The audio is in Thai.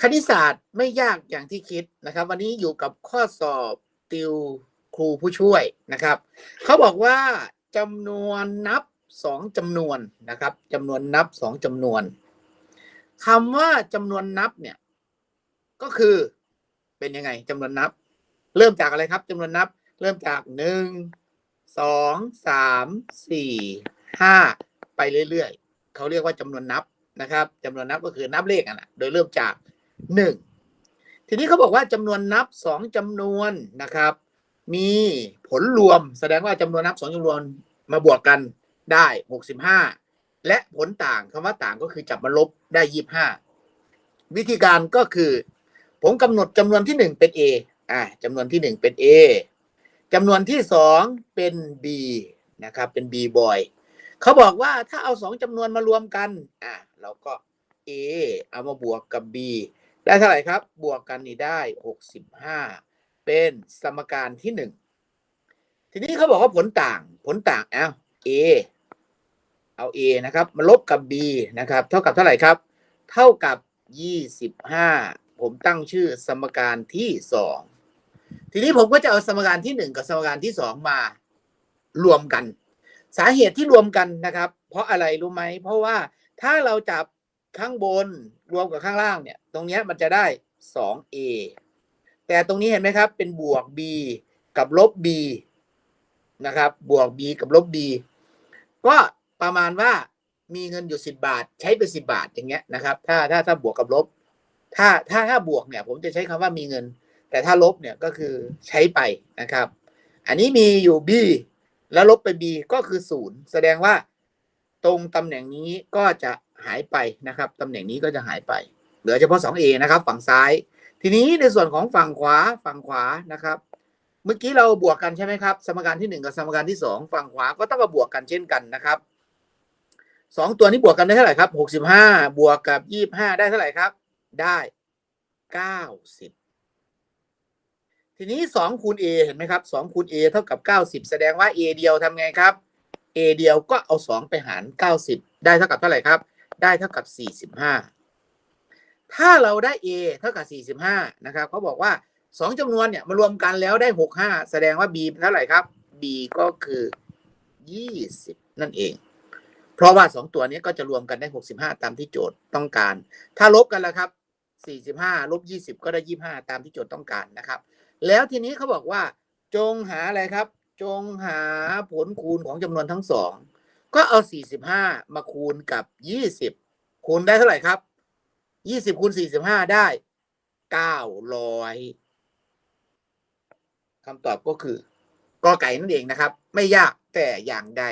คณิตศาสตร์ไม่ยากอย่างที่คิดนะครับ วันนี้อยู่กับข้อสอบติวครูผู้ช่วยนะครับ เขาบอกว่าจำนวนนับสองจำนวนนะครับจำนวนนับสองจำนวนคำว่าจำนวนนับเนี่ย ก็คือเป็นยังไงจำนวนนับ เริ่มจากอะไรครับจำนวนนับ เริ่มจากหนึ่งสองสามสี่ห้าไปเรื่อยๆเขาเรียกว่าจำนวนนับนะครับจำนวนนับก็คือนับเลขอะนะโดยเริ่มจาก หนึ่งทีนี้เขาบอกว่าจำนวนนับสองจำนวนนะครับ มีผลรวมแสดงว่าจำนวนนับสองจำนวนมาบวกกันได้หกสิบห้าและผลต่างคำว่าต่างก็คือจับมาลบได้ยี่ห้าวิธีการก็คือ ผมกำหนดจำนวนที่หนึ่งเป็น A อ่าจำนวนที่หนึ่งเป็น A จำนวนที่สองเป็น B นะครับเป็น B boy เขาบอกว่าถ้าเอาสองจำนวนมารวมกัน อ่าเราก็ A เอามาบวกกับ B ได้เท่าไหร่ครับ บวกกันนี่ได้หกสิบห้าเป็นสมการที่หนึ่งทีนี้เขาบอกว่าผลต่างผลต่างเอา A เอา A นะครับมาลบกับ B นะครับ เท่ากับเท่าไหร่ครับ เท่ากับยี่สิบห้าผมตั้งชื่อสมการที่สองทีนี้ผมก็จะเอาสมการที่หนึ่งกับสมการที่สองมารวมกัน สาเหตุที่รวมกันนะครับ เพราะอะไรรู้ไหม เพราะว่าถ้าเราจับ ข้างบนรวมกับข้างล่างเนี่ย ตรงนี้มันจะได้ 2a แต่ตรงนี้เห็นไหมครับ เป็นบวก b กับลบ b นะครับ บวก b กับลบ b ก็ประมาณว่ามีเงินอยู่ 10 บาท ใช้ไป 10 บาทอย่างเงี้ยนะครับ ถ้าถ้าถ้าบวกกับลบ ถ้าถ้าถ้าบวกเนี่ย ผมจะใช้คำว่ามีเงิน แต่ถ้าลบเนี่ยก็คือใช้ไปนะครับ อันนี้มีอยู่ b แล้วลบไป b ก็คือศูนย์แสดงว่าตรงตำแหน่งนี้ก็จะ หายไปนะครับตำแหน่งนี้ก็จะหายไป เหลือเฉพาะ 2a นะครับ ฝั่งซ้าย ทีนี้ในส่วนของฝั่งขวาฝั่งขวานะครับ เมื่อกี้เราบวกกันใช่ไหมครับ สมการที่หนึ่งกับสมการที่สองฝั่งขวาก็ต้องมาบวกกันเช่นกันนะครับสองตัวนี้บวกกันได้เท่าไหร่ครับหกสิบห้าบวกกับยี่บห้าได้เท่าไหร่ครับ ได้เก้าสิบทีนี้สองคูณ a เห็นไหมครับสองคูณ a เท่ากับเก้าสิบแสดงว่า a เดียวทำไงครับ a เดียวก็เอาสองไปหารเก้าสิบได้เท่ากับเท่าไหร่ครับ ได้เท่ากับสี่สิบห้าถ้าเราได้ a เท่ากับสี่สิบห้านะครับเขาบอกว่าสองจำนวนเนี่ยมารวมกันแล้วได้หกห้าแสดงว่า b เท่าไหร่ครับ b ก็คือยี่สิบนั่นเอง เพราะว่าสองตัวนี้ก็จะรวมกันได้หกสิบห้าตามที่โจทย์ต้องการ ถ้าลบกันแล้วครับสี่สิบห้าลบยี่สิบก็ได้ยี่ห้าตามที่โจทย์ต้องการนะครับ แล้วทีนี้เขาบอกว่า จงหาอะไรครับ จงหาผลคูณของจำนวนทั้งสอง ก็เอา 45 มาคูณกับ 20 คูณได้เท่าไหร่ครับ 20คูณ45 ได้ 900คำตอบก็คือกอไก่นั่นเองนะครับ ไม่ยากแต่อย่างใด